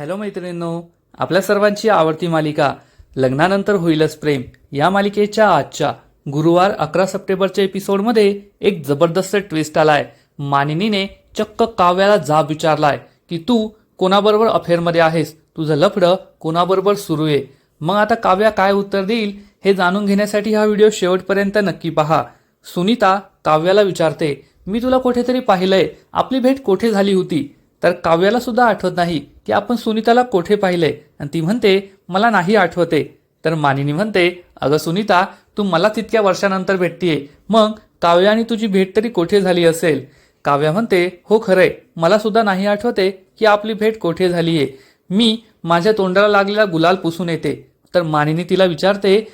Hello मैत्रिणींनो आपल्या सर्वांची आवडती मालिका लग्नानंतर होईलच प्रेम या मालिकेच्या आजच्या गुरुवार अकरा सप्टेंबरच्या एपिसोडमध्ये एक जबरदस्त ट्विस्ट आलाय. मानिनीने चक्क काव्याला जाब विचारलाय की तू कोणाबरोबर अफेअरमध्ये आहेस? तुझं लफडं कोणाबरोबर सुरू आहे? मग आता काव्या काय उत्तर देईल हे जाणून घेण्यासाठी हा व्हिडिओ शेवटपर्यंत नक्की पहा. सुनीता काव्याला विचारते मी तुला कुठेतरी पाहिलंय आपली भेट कोठे झाली होती? तर काव्याला सुद्धा आठवत नाही. की आपण सुनीताला कोठे पाहिले? आणि ती म्हणते मला नाही आठवते. तर मानिनी म्हणते अगं सुनीता तू मला तितक्या वर्षानंतर भेटतीये. मग काव्या आणि तुझी भेट तरी कोठे झाली असेल? काव्या म्हणते हो खरंय. मला सुद्धा नाही आठवते की आपली भेट कोठे झालीये. मी माझ्या तोंडाला लागलेला गुलाल पुसून येते. तर मानिनी तिला विचारते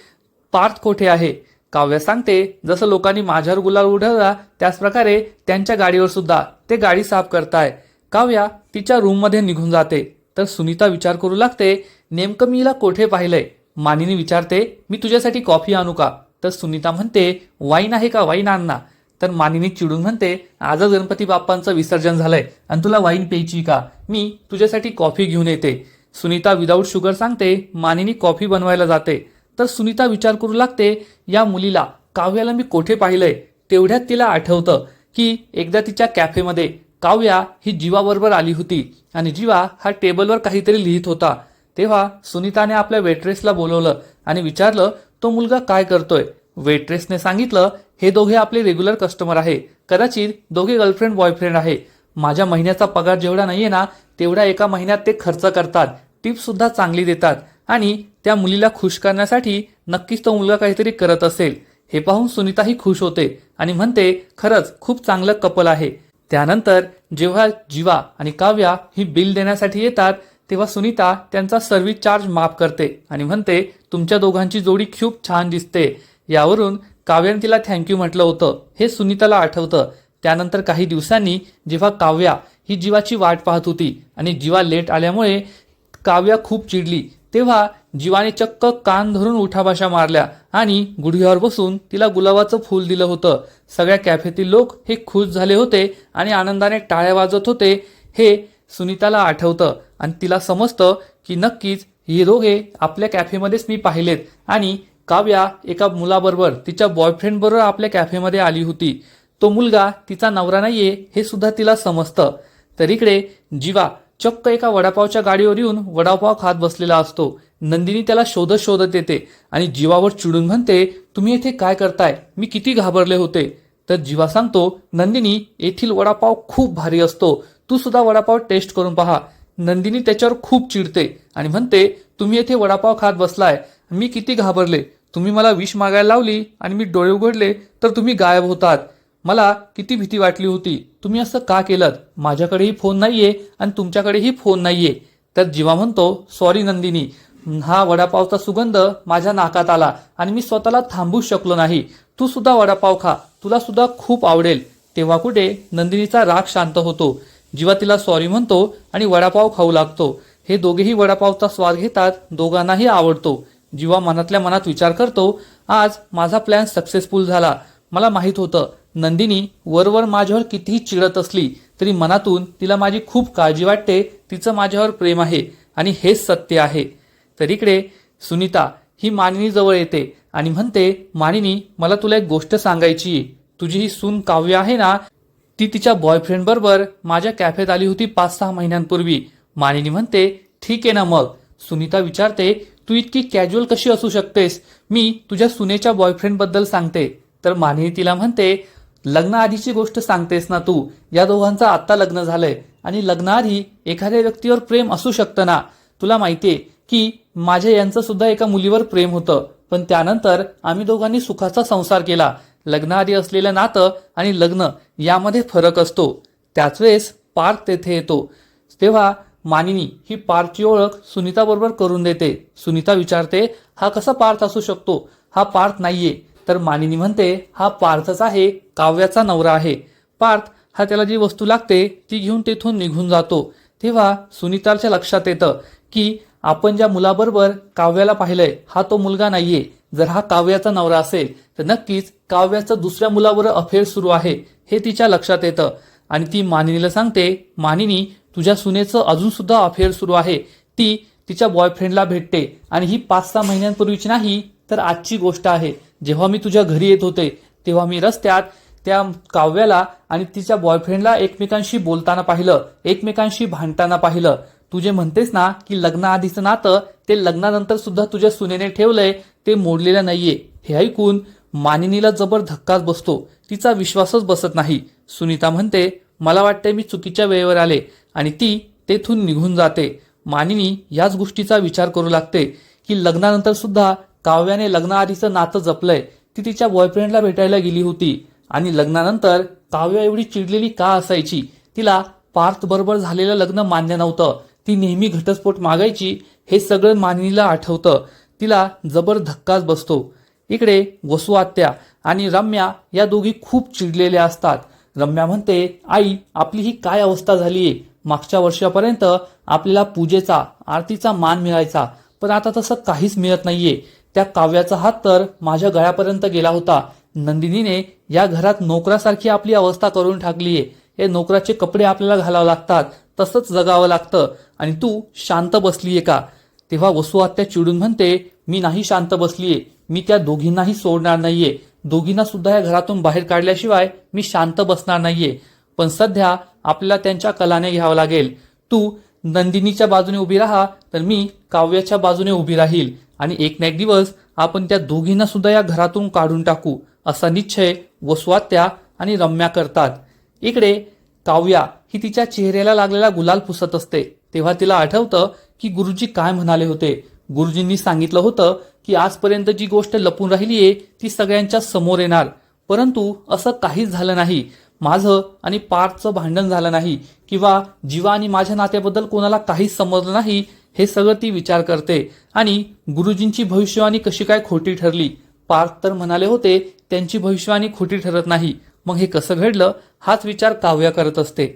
पार्थ कोठे आहे? काव्य सांगते जसं लोकांनी माझ्यावर गुलाल उडवला त्याच प्रकारे त्यांच्या गाडीवर सुद्धा. ते गाडी साफ करताय. काव्या तिच्या रूममध्ये निघून जाते. तर सुनीता विचार करू लागते नेमकं मी हिला कोठे पाहिलंय? मानिनी विचारते मी तुझ्यासाठी कॉफी आणू का? तर सुनीता म्हणते वाईन आहे का? वाईन आणना तर मानिनी चिडून म्हणते आजच गणपती बाप्पांचं विसर्जन झालंय आणि तुला वाईन प्यायची का? मी तुझ्यासाठी कॉफी घेऊन येते. सुनीता विदाऊट शुगर सांगते मानिनी कॉफी बनवायला जाते. तर सुनीता विचार करू लागते या मुलीला काव्याला मी कोठे पाहिलंय? तेवढ्यात तिला आठवतं की एकदा तिच्या कॅफेमध्ये काव्या ही जीवाबरोबर आली होती. आणि जीवा हा टेबलवर काहीतरी लिहित होता. तेव्हा सुनीताने आपल्या वेट्रेसला बोलवलं आणि विचारलं तो मुलगा काय करतोय? वेट्रेसने सांगितलं हे दोघे आपले रेग्युलर कस्टमर आहे. कदाचित दोघे गर्लफ्रेंड बॉयफ्रेंड आहे. माझ्या महिन्याचा पगार जेवढा नाहीये ना तेवढा एका महिन्यात ते खर्च करतात. टिप सुद्धा चांगली देतात. आणि त्या मुलीला खुश करण्यासाठी नक्कीच तो मुलगा काहीतरी करत असेल. हे पाहून सुनीताही खुश होते आणि म्हणते खरंच खूप चांगलं कपल आहे. त्यानंतर जेव्हा जीवा आणि काव्या ही बिल देण्यासाठी येतात तेव्हा सुनीता त्यांचा सर्व्हिस चार्ज माफ करते आणि म्हणते तुमच्या दोघांची जोडी खूप छान दिसते. यावरून काव्याने तिला थँक्यू म्हटलं होतं. हे सुनीताला आठवतं. त्यानंतर काही दिवसांनी जेव्हा काव्या ही जीवाची वाट पाहत होती आणि जीवा लेट आल्यामुळे काव्या खूप चिडली तेव्हा जीवाने चक्क कान धरून उठाभाषा मारल्या आणि गुढघ्यावर बसून तिला गुलाबाचं फूल दिलं होतं. सगळ्या कॅफेतील लोक हे खुश झाले होते आणि आनंदाने टाळ्या वाजत होते हे सुनीताला आठवतं. आणि तिला समजतं की नक्कीच हे दोघे आपल्या कॅफेमध्येच मी पाहिलेत आणि काव्या एका मुलाबरोबर तिच्या बॉयफ्रेंड बरोबर आपल्या कॅफेमध्ये आली होती. तो मुलगा तिचा नवरा नाहीये हे सुद्धा तिला समजतं. तर इकडे जीवा चक्क एका वडापावच्या गाडीवर येऊन वडापाव खात बसलेला असतो. नंदिनी त्याला शोधत शोधत येते आणि जीवावर चिडून म्हणते तुम्ही येथे काय करताय? मी किती घाबरले होते. तर जीवा सांगतो नंदिनी येथील वडापाव खूप भारी असतो. तू सुद्धा वडापाव टेस्ट करून पहा. नंदिनी त्याच्यावर खूप चिडते आणि म्हणते तुम्ही येथे वडापाव खात बसलाय. मी किती घाबरले. तुम्ही मला विष मागायला लावली आणि मी डोळे उघडले तर तुम्ही गायब होतात. मला किती भीती वाटली होती. तुम्ही असं का केलं माझ्याकडेही फोन नाहीये आणि तुमच्याकडेही फोन नाहीये. तर जीवा म्हणतो सॉरी नंदिनी. हा वडापावचा सुगंध माझ्या नाकात आला आणि मी स्वतःला थांबू शकलो नाही. तू सुद्धा वडापाव खा. तुला सुद्धा खूप आवडेल. तेव्हा कुठे नंदिनीचा राग शांत होतो. जीवा तिला सॉरी म्हणतो आणि वडापाव खाऊ लागतो. हे दोघेही वडापावचा स्वाद घेतात दोघांनाही आवडतो. जीवा मनातल्या मनात विचार करतो आज माझा प्लॅन सक्सेसफुल झाला. मला माहीत होतं नंदिनी वरवर माझ्यावर कितीही चिडत असली तरी मनातून तिला माझी खूप काळजी वाटते तिचं माझ्यावर प्रेम आहे आणि हेच सत्य आहे. तर इकडे सुनीता ही मानिनी जवळ येते आणि म्हणते मानिनी मला तुला एक गोष्ट सांगायची तुझी ही सून काव्य आहे ना ती तिच्या बॉयफ्रेंड बरोबर माझ्या कॅफेत आली होती पाच सहा महिन्यांपूर्वी. मानिनी म्हणते ठीक आहे ना मग. सुनीता विचारते तू इतकी कॅज्युअल कशी असू शकतेस? मी तुझ्या सुनेच्या बॉयफ्रेंडबद्दल सांगते. तर मानिनी तिला म्हणते लग्नाआधीची गोष्ट सांगतेस ना तू. या दोघांचं आत्ता लग्न झालंय. आणि लग्नाआधी एखाद्या व्यक्तीवर प्रेम असू शकतं ना. तुला माहितीये की माझ्या यांचं सुद्धा एका मुलीवर प्रेम होतं. पण त्यानंतर आम्ही दोघांनी सुखाचा संसार केला. लग्नाआधी असलेलं नातं आणि लग्न यामध्ये फरक असतो. त्याच वेळेस पार्थ तेथे येतो. तेव्हा मानिनी ही पार्थची ओळख सुनीता बरोबर करून देते. सुनीता विचारते हा कसा पार्थ असू शकतो? हा पार्थ नाहीये. तर मानिनी म्हणते हा पार्थच आहे काव्याचा नवरा आहे. पार्थ हा त्याला जी वस्तू लागते ती घेऊन तेथून निघून जातो. तेव्हा सुनीताच्या लक्षात येतं की आपण ज्या मुलाबरोबर काव्याला पाहिलंय हा तो मुलगा नाहीये. जर हा काव्याचा नवरा असेल तर नक्कीच काव्याचं दुसऱ्या मुलावर अफेअर सुरू आहे हे तिच्या लक्षात येतं. आणि ती मानिनीला सांगते मानिनी तुझ्या सुनेचं अजून सुद्धा अफेअर सुरू आहे. ती तिच्या बॉयफ्रेंडला भेटते. आणि ही पाच सहा महिन्यांपूर्वीची नाही तर आजची गोष्ट आहे. जेव्हा मी तुझ्या घरी येत होते तेव्हा मी रस्त्यात त्या काव्याला आणि तिच्या बॉयफ्रेंडला एकमेकांशी बोलताना पाहिलं एकमेकांशी भांडताना पाहिलं. तू जे म्हणतेस ना की लग्नाआधीचं नातं ते लग्नानंतर सुद्धा तुझ्या सुनेने ठेवलंय ते मोडलेलं नाहीये. हे ऐकून मानिनीला जबर धक्काच बसतो. तिचा विश्वासच बसत नाही. सुनीता म्हणते मला वाटते मी चुकीच्या वेळेवर आले. आणि ती तेथून निघून जाते. मानिनी याच गोष्टीचा विचार करू लागते की लग्नानंतर सुद्धा काव्याने लग्नाआधीचं नातं जपलंय ती तिच्या बॉयफ्रेंडला भेटायला गेली होती. आणि लग्नानंतर काव्य एवढी चिडलेली का असायची? तिला पार्थ बरोबर झालेलं लग्न मान्य नव्हतं. ती नेहमी घटस्फोट मागायची हे सगळं मानिनीला आठवतं. तिला जबर धक्काच बसतो. इकडे वसु आत्या आणि रम्या या दोघी खूप चिडलेल्या असतात. रम्या म्हणते आई आपली ही काय अवस्था झालीये? मागच्या वर्षापर्यंत आपल्याला पूजेचा आरतीचा मान मिळायचा पण आता तसं काहीच मिळत नाहीये. त्या काव्याचा हात तर माझ्या गळ्यापर्यंत गेला होता. नंदिनीने या घरात नोकरासारखी आपली अवस्था करून टाकलीये हे नोकराचे कपडे आपल्याला घालावं लागतात. तसंच जगावं लागतं. आणि तू शांत बसलीये का? तेव्हा वसु आत्या चिडून म्हणते मी नाही शांत बसलीये मी त्या दोघींनाही सोडणार नाहीये. दोघींना सुद्धा या घरातून बाहेर काढल्याशिवाय मी शांत बसणार नाहीये. पण सध्या आपल्याला त्यांच्या कलाने घ्यावं लागेल. तू नंदिनीच्या बाजूने उभी राहा तर मी काव्याच्या बाजूने उभी राहील. आणि एक ना एक दिवस आपण त्या दोघींना सुद्धा या घरातून काढून टाकू असा निश्चय वसवात्या आणि रम्या करतात. इकडे काव्या ही तिच्या चेहऱ्याला लागलेला गुलाल पुसत असते. तेव्हा तिला आठवतं की गुरुजी काय म्हणाले होते. गुरुजींनी सांगितलं होतं की आजपर्यंत जी गोष्ट लपून राहिली आहे ती सगळ्यांच्या समोर येणार. परंतु असं काहीच झालं नाही. माझं आणि पार्थचं भांडण झालं नाही. किंवा जीवा आणि माझ्या नात्याबद्दल कोणाला काहीच समजलं नाही. हे सगळं ती विचार करते. आणि गुरुजींची भविष्यवाणी कशी काय खोटी ठरली? पार्थ तर म्हणाले होते त्यांची भविष्यवाणी खोटी ठरत नाही. मग हे कसं घडलं? हाच विचार काव्या करत असते.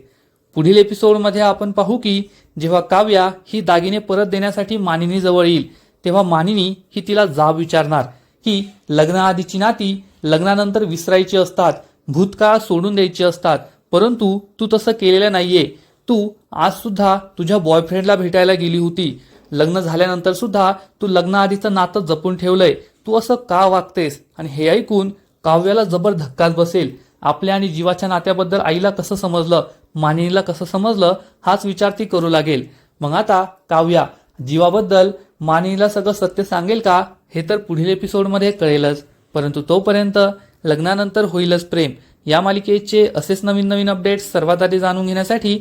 पुढील एपिसोडमध्ये आपण पाहू की जेव्हा काव्या ही दागिने परत देण्यासाठी मानिनी जवळ येईल तेव्हा मानिनी ही तिला जाब विचारणार. की लग्नाआधीची नाती लग्नानंतर विसरायची असतात भूतकाळ सोडून द्यायची असतात परंतु तू तसं केलेलं नाहीये. तू आज सुद्धा तुझ्या बॉयफ्रेंडला भेटायला गेली होती. लग्न झाल्यानंतर सुद्धा तू लग्नाआधीचं नातं जपून ठेवलंय. तू असं का वागतेस? आणि हे ऐकून काव्याला जबर धक्काच बसेल. आपल्या आणि जीवाच्या नात्याबद्दल आईला कसं समजलं मानिनीला कसं समजलं हाच विचार ती करू लागेल. मग आता काव्या जीवाबद्दल मानिनीला सगळं सत्य सांगेल का? हे तर पुढील एपिसोडमध्ये कळेलच. परंतु तोपर्यंत लग्नानंतर होईलच प्रेम. या मालिकेचे असेच नवीन नवीन अपडेट्स सर्वात आधी जाणून घेण्यासाठी